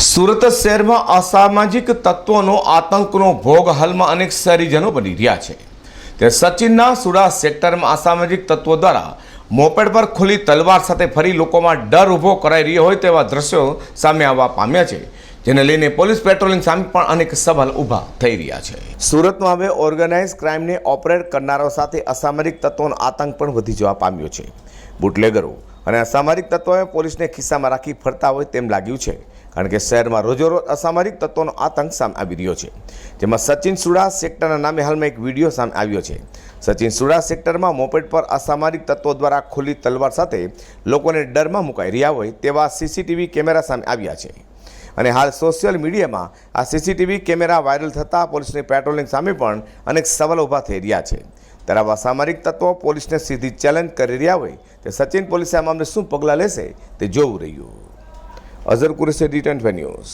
સુરત શહેરમાં અસામાજિક તત્વોનો આતંકનો ભોગ હાલમાં અનેક શહેરીજનો બની રહ્યા છે. તે સચિનના સુડા સેક્ટરમાં અસામાજિક તત્વો દ્વારા મોપેડ પર ખુલ્લી તલવાર સાથે ફરી લોકોમાં ડર ઊભો કરાઈ રહ્યો હોય તેવા દ્રશ્યો સામે આવવા પામ્યા છે, જેને લઈને પોલીસ પેટ્રોલિંગ સામે પણ અનેક સવાલ ઊભા થઈ રહ્યા છે. સુરતમાં હવે ઓર્ગેનાઇઝ ક્રાઇમને ઓપરેટ કરનારો સાથે અસામાજિક તત્વોનો આતંક પણ વધી જવા પામ્યો છે. બુટલેગરો અને અસામાજિક તત્વોએ પોલીસને ખિસ્સામાં રાખી ફરતા હોય તેમ લાગ્યું છે. કારણ કે શહેરમાં રોજેરોજ અસામરિક તત્વોનો આતંક સામે આવી રહ્યો છે. જેમાં સચિન સુડા સેક્ટરના નામે હાલમાં એક વીડિયો સામે આવ્યો છે. સચિન સુડા સેક્ટરમાં મોપેડ પર અસામરિક તત્વો દ્વારા ખુલ્લી તલવાર સાથે લોકોને ડરમાં મુકાઈ રહ્યા હોય તેવા સીસીટીવી કેમેરા સામે આવ્યા છે. અને હાલ સોશિયલ મીડિયામાં આ સીસીટીવી કેમેરા વાયરલ થતાં પોલીસની પેટ્રોલિંગ સામે પણ અનેક સવાલ ઊભા થઈ રહ્યા છે. ત્યારે આવા સામરિક તત્વો પોલીસને સીધી ચેલેન્જ કરી રહ્યા હોય, તે સચિન પોલીસે આ મામલે શું પગલાં લેશે તે જોવું રહ્યું. Azhar Qureshi tent news